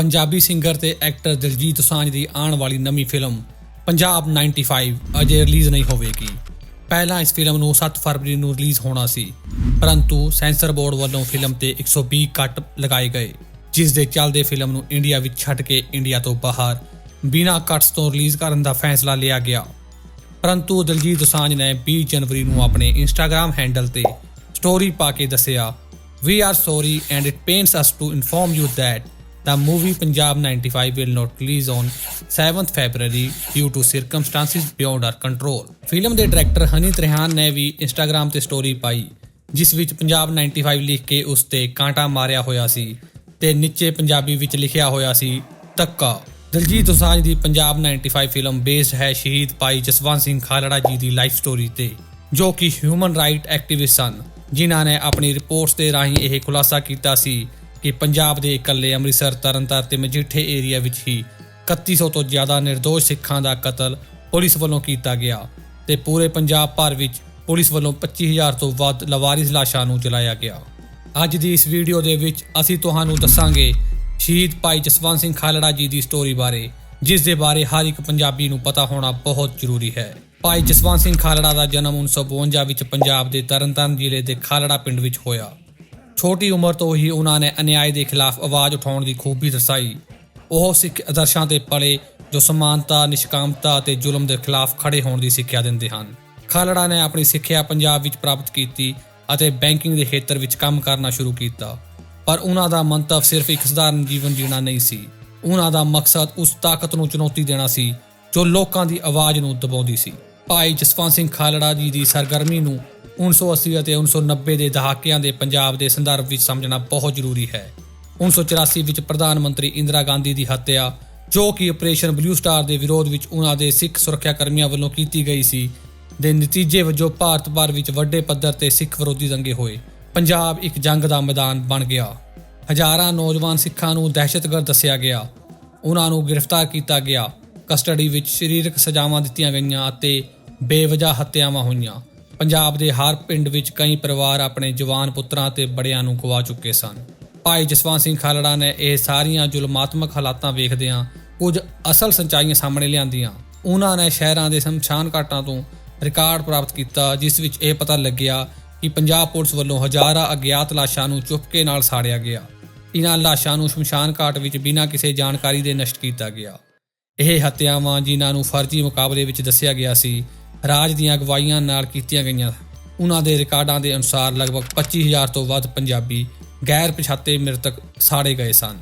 Punjabi singer ਤੇ actor Diljit Dosanjh ਦੀ ਆਉਣ ਵਾਲੀ ਨਵੀਂ ਫਿਲਮ ਪੰਜਾਬ 95 ਅਜੇ ਰਿਲੀਜ਼ ਨਹੀਂ ਹੋਵੇਗੀ। ਪਹਿਲਾਂ ਇਸ ਫਿਲਮ ਨੂੰ 7 ਫਰਵਰੀ ਨੂੰ ਰਿਲੀਜ਼ ਹੋਣਾ ਸੀ, ਪਰੰਤੂ ਸੈਂਸਰ ਬੋਰਡ ਵੱਲੋਂ ਫਿਲਮ ਤੇ 120 ਕੱਟ ਲਗਾਏ ਗਏ, ਜਿਸ ਦੇ ਚੱਲਦੇ ਫਿਲਮ ਨੂੰ ਇੰਡੀਆ ਵਿੱਚ ਛੱਡ ਕੇ ਇੰਡੀਆ ਤੋਂ ਬਾਹਰ ਬਿਨਾਂ ਕੱਟਸ ਤੋਂ ਰਿਲੀਜ਼ ਕਰਨ ਦਾ ਫੈਸਲਾ ਲਿਆ ਗਿਆ। ਪਰੰਤੂ ਦਿਲਜੀਤ ਦੋਸਾਂਝ ਨੇ 20 ਜਨਵਰੀ ਨੂੰ ਆਪਣੇ ਇੰਸਟਾਗ੍ਰam ਹੈਂਡਲ ਤੇ ਸਟੋਰੀ ਪਾ ਕੇ ਦੱਸਿਆ we are sorry and it pains us to inform you that the movie Punjab 95 will not release on 7th February due to circumstances beyond our control. ਫਿਲਮ ਦੇ ਡਾਇਰੈਕਟਰ ਹਨੀ ਤ੍ਰਿਹਾਨ ਨੇ ਵੀ ਇੰਸਟਾਗ੍ਰam ਤੇ story ਪਾਈ, ਜਿਸ ਵਿੱਚ ਪੰਜਾਬ 95 ਲਿਖ ਕੇ ਉਸ ਤੇ ਕਾਂਟਾ ਮਾਰਿਆ ਹੋਇਆ ਸੀ ਤੇ ਨੀਚੇ ਪੰਜਾਬੀ ਵਿੱਚ ਲਿਖਿਆ ਹੋਇਆ ਸੀ ਤੱਕਾ ਦਲਜੀਤ ਦੋਸਾਂਝ ਦੀ ਪੰਜਾਬ 95 ਫਿਲਮ ਬੇਸਡ ਹੈ ਸ਼ਹੀਦ ਭਾਈ ਜਸਵੰਤ ਸਿੰਘ ਖਾਲੜਾ ਜੀ ਦੀ ਲਾਈਫ ਸਟੋਰੀ ਤੇ, ਜੋ ਕਿ ਹਿਊਮਨ ਰਾਈਟ ਐਕਟਿਵਿਸਟ ਸਨ, ਜਿਨ੍ਹਾਂ ਨੇ ਆਪਣੀ ਰਿਪੋਰਟਸ ਦੇ ਰਾਹੀਂ ਇਹ ਖੁਲਾਸਾ ਕੀਤਾ ਸੀ ਕਿ ਪੰਜਾਬ ਦੇ ਇਕੱਲੇ ਅੰਮ੍ਰਿਤਸਰ, ਤਰਨਤਾਰਨ ਤੇ ਮਜੀਠੇ ਏਰੀਆ ਵਿੱਚ ਹੀ 3100 ਤੋਂ ਜ਼ਿਆਦਾ નિર્ਦੋਸ਼ ਸਿੱਖਾਂ ਦਾ ਕਤਲ ਪੁਲਿਸ ਵੱਲੋਂ ਕੀਤਾ ਗਿਆ ਤੇ ਪੂਰੇ ਪੰਜਾਬ ਭਰ ਵਿੱਚ ਪੁਲਿਸ ਵੱਲੋਂ 25000 ਤੋਂ ਵੱਧ ਲਵਾਰਿਸ ਲਾਸ਼ਾਂ ਨੂੰ ਜਲਾਇਆ ਗਿਆ। ਅੱਜ ਦੀ ਇਸ ਵੀਡੀਓ ਦੇ ਵਿੱਚ ਅਸੀਂ ਤੁਹਾਨੂੰ ਦੱਸਾਂਗੇ ਸ਼ਹੀਦ ਭਾਈ ਜਸਵੰਤ ਸਿੰਘ ਖਾਲੜਾ ਜੀ ਦੀ ਸਟੋਰੀ ਬਾਰੇ, ਜਿਸ ਦੇ ਬਾਰੇ ਹਰ ਇੱਕ ਪੰਜਾਬੀ ਨੂੰ ਪਤਾ ਹੋਣਾ ਬਹੁਤ ਜ਼ਰੂਰੀ ਹੈ। ਭਾਈ ਜਸਵੰਤ ਸਿੰਘ ਖਾਲੜਾ ਦਾ ਜਨਮ 1952 ਵਿੱਚ ਪੰਜਾਬ ਦੇ ਤਰਨਤਾਰਨ ਜ਼ਿਲ੍ਹੇ ਦੇ ਖਾਲੜਾ ਪਿੰਡ ਵਿੱਚ ਹੋਇਆ। ਛੋਟੀ ਉਮਰ ਤੋਂ ਹੀ ਉਹਨਾਂ ਨੇ ਅਨਿਆਏ ਦੇ ਖਿਲਾਫ ਆਵਾਜ਼ ਉਠਾਉਣ ਦੀ ਖੂਬੀ ਦਰਸਾਈ। ਉਹ ਸਿੱਖ ਆਦਰਸ਼ਾਂ ਤੇ ਪਲੇ, ਜੋ ਸਮਾਨਤਾ, ਨਿਸ਼ਕਾਮਤਾ ਅਤੇ ਜ਼ੁਲਮ ਦੇ ਖਿਲਾਫ ਖੜੇ ਹੋਣ ਦੀ ਸਿੱਖਿਆ ਦਿੰਦੇ ਹਨ। ਖਾਲੜਾ ਨੇ ਆਪਣੀ ਸਿੱਖਿਆ ਪੰਜਾਬ ਵਿੱਚ ਪ੍ਰਾਪਤ ਕੀਤੀ ਅਤੇ ਬੈਂਕਿੰਗ ਦੇ ਖੇਤਰ ਵਿੱਚ ਕੰਮ ਕਰਨਾ ਸ਼ੁਰੂ ਕੀਤਾ। ਪਰ ਉਹਨਾਂ ਦਾ ਮੰਤਵ ਸਿਰਫ ਇੱਕ ਸਧਾਰਨ ਜੀਵਨ ਜੀਣਾ ਨਹੀਂ ਸੀ। ਉਹਨਾਂ ਦਾ ਮਕਸਦ ਉਸ ਤਾਕਤ ਨੂੰ ਚੁਣੌਤੀ ਦੇਣਾ ਸੀ, ਜੋ ਲੋਕਾਂ ਦੀ ਆਵਾਜ਼ ਨੂੰ ਦਬਾਉਂਦੀ ਸੀ। ਭਾਈ ਜਸਵੰਤ ਸਿੰਘ ਖਾਲੜਾ ਜੀ ਦੀ ਸਰਗਰਮੀ ਨੂੰ 1980 ਅਤੇ 1990 ਦੇ ਦਹਾਕਿਆਂ ਦੇ ਪੰਜਾਬ ਦੇ ਸੰਦਰਭ ਵਿੱਚ ਸਮਝਣਾ ਬਹੁਤ ਜ਼ਰੂਰੀ ਹੈ। 1984 ਵਿੱਚ ਪ੍ਰਧਾਨ ਮੰਤਰੀ ਇੰਦਰਾ ਗਾਂਧੀ ਦੀ ਹੱਤਿਆ, ਜੋ ਕਿ ਆਪਰੇਸ਼ਨ ਬਲੂ ਸਟਾਰ ਦੇ ਵਿਰੋਧ ਵਿੱਚ ਉਹਨਾਂ ਦੇ ਸਿੱਖ ਸੁਰੱਖਿਆ ਕਰਮੀਆਂ ਵੱਲੋਂ ਕੀਤੀ ਗਈ ਸੀ, ਦੇ ਨਤੀਜੇ ਵਜੋਂ ਭਾਰਤ ਭਰ ਵਿੱਚ ਵੱਡੇ ਪੱਧਰ ਤੇ ਸਿੱਖ ਵਿਰੋਧੀ ਦੰਗੇ ਹੋਏ। ਪੰਜਾਬ ਇੱਕ ਜੰਗ ਦਾ ਮੈਦਾਨ ਬਣ ਗਿਆ। ਹਜ਼ਾਰਾਂ ਨੌਜਵਾਨ ਸਿੱਖਾਂ ਨੂੰ ਦਹਿਸ਼ਤਗਰਦ ਦੱਸਿਆ ਗਿਆ। ਉਹਨਾਂ ਨੂੰ ਗ੍ਰਿਫਤਾਰ ਕੀਤਾ ਗਿਆ। ਕਸਟਡੀ ਵਿੱਚ ਸਰੀਰਕ ਸਜ਼ਾਵਾਂ ਦਿੱਤੀਆਂ ਗਈਆਂ ਅਤੇ ਬੇਵਜ੍ਹਾ ਹੱਤਿਆਵਾਂ ਹੋਈਆਂ। ਪੰਜਾਬ ਦੇ ਹਰ ਪਿੰਡ ਵਿੱਚ ਕਈ ਪਰਿਵਾਰ ਆਪਣੇ ਜਵਾਨ ਪੁੱਤਰਾਂ ਤੇ ਬੜਿਆਂ ਨੂੰ ਗਵਾ ਚੁੱਕੇ ਸਨ। ਭਾਈ ਜਸਵੰਤ ਸਿੰਘ ਖਾਲੜਾ ਨੇ ਇਹ ਸਾਰੀਆਂ ਜ਼ੁਲਮਾਤਮਕ ਹਾਲਾਤਾਂ ਵੇਖਦਿਆਂ ਕੁਝ ਅਸਲ ਸੱਚਾਈਆਂ ਸਾਹਮਣੇ ਲਿਆਂਦੀਆਂ। ਉਹਨਾਂ ਨੇ ਸ਼ਹਿਰਾਂ ਦੇ ਸ਼ਮਸ਼ਾਨ ਘਾਟਾਂ ਤੋਂ ਰਿਕਾਰਡ ਪ੍ਰਾਪਤ ਕੀਤਾ, ਜਿਸ ਵਿੱਚ ਇਹ ਪਤਾ ਲੱਗਿਆ ਕਿ ਪੰਜਾਬ ਪੁਲਿਸ ਵੱਲੋਂ ਹਜ਼ਾਰਾਂ ਅਗਿਆਤ ਲਾਸ਼ਾਂ ਨੂੰ ਚੁਪਕੇ ਨਾਲ ਸਾੜਿਆ ਗਿਆ। ਇਹਨਾਂ ਲਾਸ਼ਾਂ ਨੂੰ ਸ਼ਮਸ਼ਾਨ ਘਾਟ ਵਿੱਚ ਬਿਨਾਂ ਕਿਸੇ ਜਾਣਕਾਰੀ ਦੇ ਨਸ਼ਟ ਕੀਤਾ ਗਿਆ। ਇਹ ਹੱਤਿਆਵਾਂ ਜਿਨ੍ਹਾਂ ਨੂੰ ਫਰਜ਼ੀ ਮੁਕਾਬਲੇ ਵਿੱਚ ਦੱਸਿਆ ਗਿਆ ਸੀ ਰਾਜ ਦੀਆਂ ਅਗਵਾਈਆਂ ਨਾਲ ਕੀਤੀਆਂ ਗਈਆਂ। ਉਹਨਾਂ ਦੇ ਰਿਕਾਰਡਾਂ ਦੇ ਅਨੁਸਾਰ ਲਗਭਗ 25000 ਤੋਂ ਵੱਧ ਪੰਜਾਬੀ ਗੈਰ ਪਛਾਤੇ ਮ੍ਰਿਤਕ ਸਾੜੇ ਗਏ ਸਨ।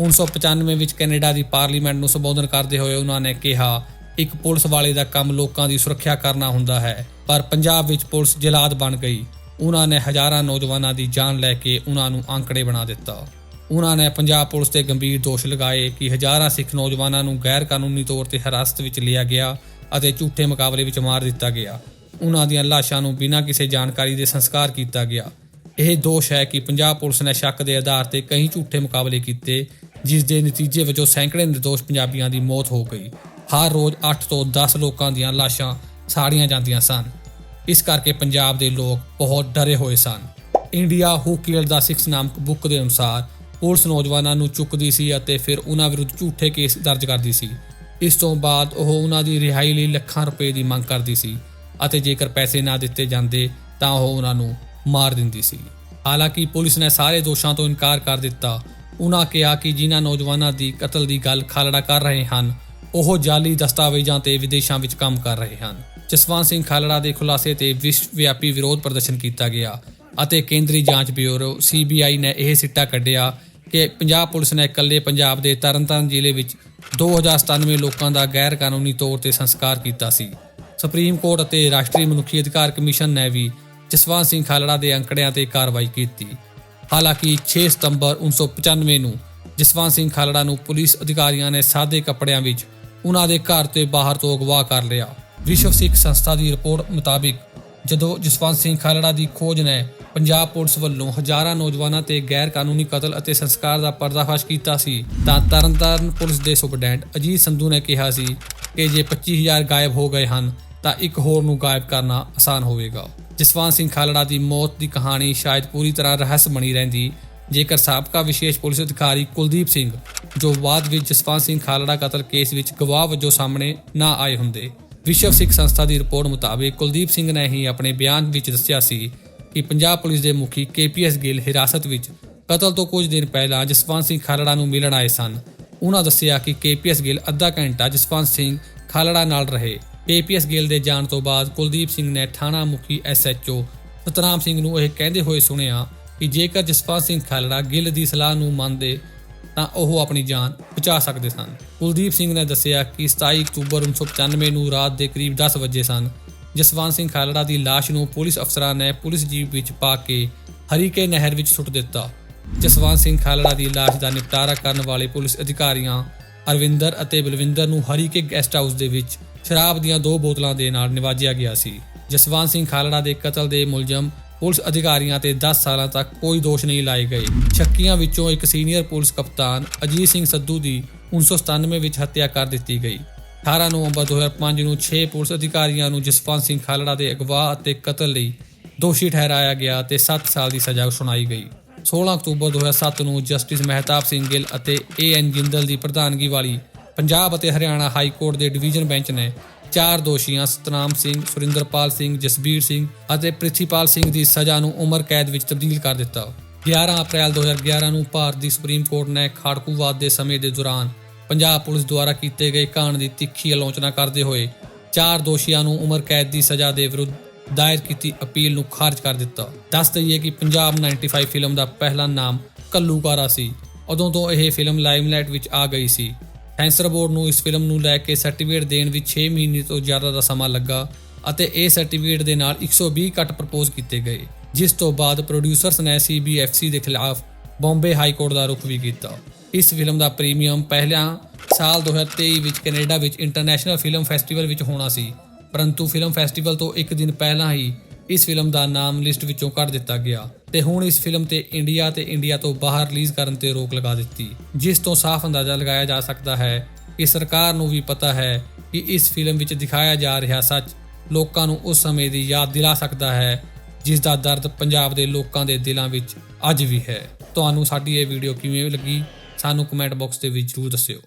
1995 ਵਿੱਚ ਕੈਨੇਡਾ ਦੀ ਪਾਰਲੀਮੈਂਟ ਨੂੰ ਸੰਬੋਧਨ ਕਰਦੇ ਹੋਏ ਉਹਨਾਂ ਨੇ ਕਿਹਾ, ਇੱਕ ਪੁਲਿਸ ਵਾਲੇ ਦਾ ਕੰਮ ਲੋਕਾਂ ਦੀ ਸੁਰੱਖਿਆ ਕਰਨਾ ਹੁੰਦਾ ਹੈ, ਪਰ ਪੰਜਾਬ ਵਿੱਚ ਪੁਲਿਸ ਜਲਾਦ ਬਣ ਗਈ। ਉਹਨਾਂ ਨੇ ਹਜ਼ਾਰਾਂ ਨੌਜਵਾਨਾਂ ਦੀ ਜਾਨ ਲੈ ਕੇ ਉਹਨਾਂ ਨੂੰ ਆਂਕੜੇ ਬਣਾ ਦਿੱਤਾ। ਉਹਨਾਂ ਨੇ ਪੰਜਾਬ ਪੁਲਿਸ ਤੇ ਗੰਭੀਰ ਦੋਸ਼ ਲਗਾਏ ਕਿ ਹਜ਼ਾਰਾਂ ਸਿੱਖ ਨੌਜਵਾਨਾਂ ਨੂੰ ਗੈਰ ਕਾਨੂੰਨੀ ਤੌਰ ਤੇ ਹਿਰਾਸਤ ਵਿੱਚ ਲਿਆ ਗਿਆ ਅਤੇ ਝੂਠੇ ਮੁਕਾਬਲੇ ਵਿੱਚ ਮਾਰ ਦਿੱਤਾ ਗਿਆ। ਉਹਨਾਂ ਦੀਆਂ ਲਾਸ਼ਾਂ ਨੂੰ ਬਿਨਾਂ ਕਿਸੇ ਜਾਣਕਾਰੀ ਦੇ ਸੰਸਕਾਰ ਕੀਤਾ ਗਿਆ। ਇਹ ਦੋਸ਼ ਹੈ ਕਿ ਪੰਜਾਬ ਪੁਲਿਸ ਨੇ ਸ਼ੱਕ ਦੇ ਆਧਾਰ ਤੇ ਕਈ ਝੂਠੇ ਮੁਕਾਬਲੇ ਕੀਤੇ, ਜਿਸ ਦੇ ਨਤੀਜੇ ਵਜੋਂ ਸੈਂਕੜੇ ਨਿਰਦੋਸ਼ ਪੰਜਾਬੀਆਂ ਦੀ ਮੌਤ ਹੋ ਗਈ। ਹਰ ਰੋਜ਼ 8 ਤੋਂ 10 ਲੋਕਾਂ ਦੀਆਂ ਲਾਸ਼ਾਂ ਸਾੜੀਆਂ ਜਾਂਦੀਆਂ ਸਨ। ਇਸ ਕਰਕੇ ਪੰਜਾਬ ਦੇ ਲੋਕ ਬਹੁਤ ਡਰੇ ਹੋਏ ਸਨ। ਇੰਡੀਆ ਹੂ ਕਿਲਡ ਦਾ 6 ਨਾਮਕ ਬੁੱਕ ਦੇ ਅਨੁਸਾਰ ਪੁਲਿਸ ਨੌਜਵਾਨਾਂ ਨੂੰ ਚੁੱਕਦੀ ਸੀ ਅਤੇ ਫਿਰ ਉਹਨਾਂ ਵਿਰੁੱਧ ਝੂਠੇ ਕੇਸ ਦਰਜ ਕਰਦੀ ਸੀ। ਇਸ ਤੋਂ ਬਾਅਦ ਉਹ ਉਹਨਾਂ ਦੀ ਰਿਹਾਈ ਲਈ ਲੱਖਾਂ ਰੁਪਏ ਦੀ ਮੰਗ ਕਰਦੀ ਸੀ ਅਤੇ ਜੇਕਰ ਪੈਸੇ ਨਾ ਦਿੱਤੇ ਜਾਂਦੇ ਤਾਂ ਉਹ ਉਹਨਾਂ ਨੂੰ ਮਾਰ ਦਿੰਦੀ ਸੀ। ਹਾਲਾਂਕਿ ਪੁਲਿਸ ਨੇ ਸਾਰੇ ਦੋਸ਼ਾਂ ਤੋਂ ਇਨਕਾਰ ਕਰ ਦਿੱਤਾ। ਉਹਨਾਂ ਕਿਹਾ ਕਿ ਜਿਨ੍ਹਾਂ ਨੌਜਵਾਨਾਂ ਦੀ ਕਤਲ ਦੀ ਗੱਲ ਖਾਲੜਾ ਕਰ ਰਹੇ ਹਨ, ਉਹ ਜਾਲੀ ਦਸਤਾਵੇਜ਼ਾਂ ਤੇ ਵਿਦੇਸ਼ਾਂ ਵਿੱਚ ਕੰਮ ਕਰ ਰਹੇ ਹਨ। ਜਸਵੰਤ ਸਿੰਘ ਖਾਲੜਾ ਦੇ ਖੁਲਾਸੇ ਤੇ ਵਿਸ਼ਵ ਵਿਆਪੀ ਵਿਰੋਧ ਪ੍ਰਦਰਸ਼ਨ ਕੀਤਾ ਗਿਆ ਅਤੇ ਕੇਂਦਰੀ ਜਾਂਚ ਬਿਊਰੋ ਸੀਬੀਆਈ ਨੇ ਇਹ ਸਿੱਟਾ ਕੱਢਿਆ ਕਿ ਪੰਜਾਬ ਪੁਲਿਸ ਨੇ ਇਕੱਲੇ ਪੰਜਾਬ ਦੇ ਤਰਨਤਾਰਨ ਜ਼ਿਲ੍ਹੇ ਵਿੱਚ 2097 ਲੋਕਾਂ ਦਾ ਗੈਰ ਕਾਨੂੰਨੀ ਤੌਰ ਤੇ ਸੰਸਕਾਰ ਕੀਤਾ ਸੀ। ਸੁਪਰੀਮ ਕੋਰਟ ਅਤੇ ਰਾਸ਼ਟਰੀ ਮਨੁੱਖੀ ਅਧਿਕਾਰ ਕਮਿਸ਼ਨ ਨੇ ਵੀ ਜਸਵੰਤ ਸਿੰਘ ਖਾਲੜਾ ਦੇ ਅੰਕੜਿਆਂ ਤੇ ਕਾਰਵਾਈ ਕੀਤੀ। ਹਾਲਾਂਕਿ 6 ਸਤੰਬਰ 1995 ਨੂੰ ਜਸਵੰਤ ਸਿੰਘ ਖਾਲੜਾ ਨੂੰ ਪੁਲਿਸ ਅਧਿਕਾਰੀਆਂ ਨੇ ਸਾਦੇ ਕੱਪੜਿਆਂ ਵਿੱਚ ਉਹਨਾਂ ਦੇ ਘਰ ਤੇ ਬਾਹਰ ਤੋਂ ਅਗਵਾ ਕਰ ਲਿਆ। ਵਿਸ਼ਵ ਸਿੱਖ ਸੰਸਥਾ ਦੀ ਰਿਪੋਰਟ ਮੁਤਾਬਿਕ ਜਦੋਂ ਜਸਵੰਤ ਸਿੰਘ ਖਾਲੜਾ ਦੀ ਖੋਜ ਨੇ ਪੰਜਾਬ ਪੁਲਿਸ ਵੱਲੋਂ ਹਜ਼ਾਰਾਂ ਨੌਜਵਾਨਾਂ ਤੇ ਗੈਰ ਕਾਨੂੰਨੀ ਕਤਲ ਅਤੇ ਸੰਸਕਾਰ ਦਾ ਪਰਦਾਫਾਸ਼ ਕੀਤਾ ਸੀ। ਤਾਂ ਤਰਨਤਾਰਨ ਪੁਲਿਸ ਦੇ ਸੁਪਰਡੈਂਟ ਅਜੀਤ ਸੰਧੂ ਨੇ ਕਿਹਾ ਸੀ ਕਿ ਜੇ 25000 ਗਾਇਬ ਹੋ ਗਏ ਹਨ, ਤਾਂ ਇੱਕ ਹੋਰ ਨੂੰ ਗਾਇਬ ਕਰਨਾ ਆਸਾਨ ਹੋਵੇਗਾ। ਜਸਵੰਤ ਸਿੰਘ ਖਾਲੜਾ ਦੀ ਮੌਤ ਦੀ ਕਹਾਣੀ ਸ਼ਾਇਦ ਪੂਰੀ ਤਰ੍ਹਾਂ ਰਹੱਸ ਬਣੀ ਰਹਿੰਦੀ। ਜੇਕਰ ਸਾਬਕਾ ਵਿਸ਼ੇਸ਼ ਪੁਲਿਸ ਅਧਿਕਾਰੀ ਕੁਲਦੀਪ ਸਿੰਘ, ਜੋ ਬਾਅਦ ਵਿੱਚ ਜਸਵੰਤ ਸਿੰਘ ਖਾਲੜਾ ਕਤਲ ਕੇਸ ਵਿੱਚ ਗਵਾਹ ਵਜੋਂ ਸਾਹਮਣੇ ਨਾ ਆਏ ਹੁੰਦੇ, ਵਿਸ਼ਵ ਸਿੱਖ ਸੰਸਥਾ ਦੀ ਰਿਪੋਰਟ ਮੁਤਾਬਕ ਕੁਲਦੀਪ ਸਿੰਘ ਨੇ ਹੀ ਆਪਣੇ ਬਿਆਨ ਵਿੱਚ ਦੱਸਿਆ ਸੀ ਕਿ ਪੰਜਾਬ ਪੁਲਿਸ ਦੇ ਮੁਖੀ ਕੇਪੀਐਸ ਗਿੱਲ ਹਿਰਾਸਤ ਵਿੱਚ ਕਤਲ ਤੋਂ ਕੁਝ ਦਿਨ ਪਹਿਲਾਂ ਜਸਵੰਤ ਸਿੰਘ ਖਾਲੜਾ ਨੂੰ ਮਿਲਣ ਆਏ ਸਨ। ਉਹਨਾਂ ਦੱਸਿਆ ਕਿ ਕੇਪੀਐਸ ਗਿੱਲ ਅੱਧਾ ਘੰਟਾ ਜਸਵੰਤ ਸਿੰਘ ਖਾਲੜਾ ਨਾਲ ਰਹੇ। ਕੇਪੀਐਸ ਗਿੱਲ ਦੇ ਜਾਣ ਤੋਂ ਬਾਅਦ ਕੁਲਦੀਪ ਸਿੰਘ ਨੇ ਥਾਣਾ ਮੁਖੀ ਐਸਐਚਓ ਸਤਨਾਮ ਸਿੰਘ ਨੂੰ ਇਹ ਕਹਿੰਦੇ ਹੋਏ ਸੁਣਿਆ ਕਿ ਜੇਕਰ ਜਸਵੰਤ ਸਿੰਘ ਖਾਲੜਾ ਗਿੱਲ ਦੀ ਸਲਾਹ ਨੂੰ ਮੰਨਦੇ ਤਾਂ ਉਹ ਆਪਣੀ ਜਾਨ ਬਚਾ ਸਕਦੇ ਸਨ। ਕੁਲਦੀਪ ਸਿੰਘ ਨੇ ਦੱਸਿਆ ਕਿ 27 ਅਕਤੂਬਰ 1995 ਨੂੰ ਰਾਤ ਦੇ ਕਰੀਬ 10 ਵਜੇ ਸਨ। ਜਸਵੰਤ ਸਿੰਘ ਖਾਲੜਾ ਦੀ ਲਾਸ਼ ਨੂੰ ਪੁਲਿਸ ਅਫਸਰਾਂ ਨੇ ਪੁਲਿਸ ਜੀਪ ਵਿੱਚ ਪਾ ਕੇ ਹਰੀਕੇ ਨਹਿਰ ਵਿੱਚ ਸੁੱਟ ਦਿੱਤਾ। ਜਸਵੰਤ ਸਿੰਘ ਖਾਲੜਾ ਦੀ ਲਾਸ਼ ਦਾ ਨਿਪਟਾਰਾ ਕਰਨ ਵਾਲੇ ਪੁਲਿਸ ਅਧਿਕਾਰੀਆਂ ਅਰਵਿੰਦਰ ਅਤੇ ਬਲਵਿੰਦਰ ਨੂੰ ਹਰੀਕੇ ਗੈਸਟ ਹਾਊਸ ਦੇ ਵਿੱਚ ਸ਼ਰਾਬ ਦੀਆਂ ਦੋ ਬੋਤਲਾਂ ਦੇ ਨਾਲ ਨਿਵਾਜਿਆ ਗਿਆ ਸੀ। ਜਸਵੰਤ ਸਿੰਘ ਖਾਲੜਾ ਦੇ ਕਤਲ ਦੇ ਮੁਲਜ਼ਮ ਪੁਲਿਸ ਅਧਿਕਾਰੀਆਂ ਤੇ 10 ਸਾਲਾਂ ਤੱਕ ਕੋਈ ਦੋਸ਼ ਨਹੀਂ ਲਾਏ ਗਏ। ਸ਼ੱਕੀਆਂ ਵਿੱਚੋਂ ਇੱਕ ਸੀਨੀਅਰ ਪੁਲਿਸ ਕਪਤਾਨ ਅਜੀਤ ਸਿੰਘ ਸੱਧੂ ਦੀ 1997 ਵਿੱਚ ਹੱਤਿਆ ਕਰ ਦਿੱਤੀ ਗਈ। 18 ਨਵੰਬਰ 2005 ਨੂੰ 6 ਪੁਲਿਸ ਅਧਿਕਾਰੀਆਂ ਨੂੰ ਜਸਵੰਤ ਸਿੰਘ ਖਾਲੜਾ ਦੇ ਅਗਵਾ ਅਤੇ ਕਤਲ ਲਈ ਦੋਸ਼ੀ ਠਹਿਰਾਇਆ ਗਿਆ ਤੇ 7 ਸਾਲ ਦੀ ਸਜ਼ਾ ਸੁਣਾਈ ਗਈ। 16 ਅਕਤੂਬਰ 2007 ਨੂੰ ਜਸਟਿਸ ਮਹਿਤਾਬ ਸਿੰਘ ਗਿੱਲ ਅਤੇ ਏ ਐਨ ਜਿੰਦਲ ਦੀ ਪ੍ਰਧਾਨਗੀ ਵਾਲੀ ਪੰਜਾਬ ਅਤੇ ਹਰਿਆਣਾ ਹਾਈ ਕੋਰਟ ਦੇ ਡਿਵੀਜ਼ਨ ਬੈਂਚ ਨੇ ਚਾਰ ਦੋਸ਼ੀਆਂ ਸਤਨਾਮ ਸਿੰਘ, ਸੁਰਿੰਦਰਪਾਲ ਸਿੰਘ, ਜਸਬੀਰ ਸਿੰਘ ਅਤੇ ਪ੍ਰਿਥੀਪਾਲ ਸਿੰਘ ਦੀ ਸਜ਼ਾ ਨੂੰ ਉਮਰ ਕੈਦ ਵਿੱਚ ਤਬਦੀਲ ਕਰ ਦਿੱਤਾ। 11 ਅਪ੍ਰੈਲ 2011 ਨੂੰ ਭਾਰਤ ਦੀ ਸੁਪਰੀਮ ਕੋਰਟ ਨੇ ਖਾੜਕੂਵਾਦ ਦੇ ਸਮੇਂ ਦੇ ਦੌਰਾਨ ਪੰਜਾਬ ਪੁਲਿਸ ਦੁਆਰਾ ਕੀਤੇ ਗਏ ਕਾਂਡ ਦੀ ਤਿੱਖੀ ਆਲੋਚਨਾ ਕਰਦੇ ਹੋਏ ਚਾਰ ਦੋਸ਼ੀਆਂ ਨੂੰ ਉਮਰ ਕੈਦ ਦੀ ਸਜ਼ਾ ਦੇ ਵਿਰੁੱਧ ਦਾਇਰ ਕੀਤੀ ਅਪੀਲ ਨੂੰ ਖਾਰਜ ਕਰ ਦਿੱਤਾ। ਦੱਸ ਦਈਏ ਕਿ ਪੰਜਾਬ 95 ਫਿਲਮ ਦਾ ਪਹਿਲਾ ਨਾਮ ਕੱਲੂਕਾਰਾ ਸੀ। ਉਦੋਂ ਤੋਂ ਇਹ ਫਿਲਮ ਲਾਈਮਲਾਈਟ ਵਿੱਚ ਆ ਗਈ ਸੀ। ਸੈਂਸਰ ਬੋਰਡ ਨੂੰ ਇਸ ਫਿਲਮ ਨੂੰ ਲੈ ਕੇ ਸਰਟੀਫਿਕੇਟ ਦੇਣ ਵਿੱਚ 6 ਮਹੀਨੇ ਤੋਂ ਜ਼ਿਆਦਾ ਦਾ ਸਮਾਂ ਲੱਗਾ ਅਤੇ ਇਹ ਸਰਟੀਫਿਕੇਟ ਦੇ ਨਾਲ 120 ਕੱਟ ਪ੍ਰਪੋਜ਼ ਕੀਤੇ ਗਏ, ਜਿਸ ਤੋਂ ਬਾਅਦ ਪ੍ਰੋਡਿਊਸਰਸ ਨੇ CBFC ਦੇ ਖਿਲਾਫ ਬੰਬੇ ਹਾਈ ਕੋਰਟ ਦਾ ਰੁਖ ਵੀ ਕੀਤਾ। ਇਸ ਫਿਲਮ ਦਾ ਪ੍ਰੀਮੀਅਮ ਪਹਿਲਾਂ ਸਾਲ 2023 ਵਿੱਚ ਕੈਨੇਡਾ ਵਿੱਚ ਇੰਟਰਨੈਸ਼ਨਲ ਫਿਲਮ ਫੈਸਟੀਵਲ ਵਿੱਚ ਹੋਣਾ ਸੀ। ਪਰੰਤੂ ਫਿਲਮ ਫੈਸਟੀਵਲ ਤੋਂ ਇੱਕ ਦਿਨ ਪਹਿਲਾਂ ਹੀ ਇਸ ਫਿਲਮ ਦਾ ਨਾਮ ਲਿਸਟ ਵਿੱਚੋਂ ਕੱਢ ਦਿੱਤਾ ਗਿਆ ਤੇ ਹੁਣ ਇਸ ਫਿਲਮ ਤੇ ਇੰਡੀਆ ਤੇ ਇੰਡੀਆ ਤੋਂ ਬਾਹਰ ਰਿਲੀਜ਼ ਕਰਨ ਤੇ ਰੋਕ ਲਗਾ ਦਿੱਤੀ। ਜਿਸ ਤੋਂ ਸਾਫ਼ ਅੰਦਾਜ਼ਾ ਲਗਾਇਆ ਜਾ ਸਕਦਾ ਹੈ ਕਿ ਸਰਕਾਰ ਨੂੰ ਵੀ ਪਤਾ ਹੈ ਕਿ ਇਸ ਫਿਲਮ ਵਿੱਚ ਦਿਖਾਇਆ ਜਾ ਰਿਹਾ ਸੱਚ ਲੋਕਾਂ ਨੂੰ ਉਸ ਸਮੇਂ ਦੀ ਯਾਦ ਦਿਲਾ ਸਕਦਾ ਹੈ, ਜਿਸ ਦਾ ਦਰਦ ਪੰਜਾਬ ਦੇ ਲੋਕਾਂ ਦੇ ਦਿਲਾਂ ਵਿੱਚ ਅੱਜ ਵੀ ਹੈ। ਤੁਹਾਨੂੰ ਸਾਡੀ ਇਹ ਵੀਡੀਓ ਕਿਵੇਂ ਲੱਗੀ? ਸਾਨੂੰ ਕਮੈਂਟ ਬਾਕਸ ਦੇ ਵਿੱਚ ਜ਼ਰੂਰ ਦੱਸਿਓ।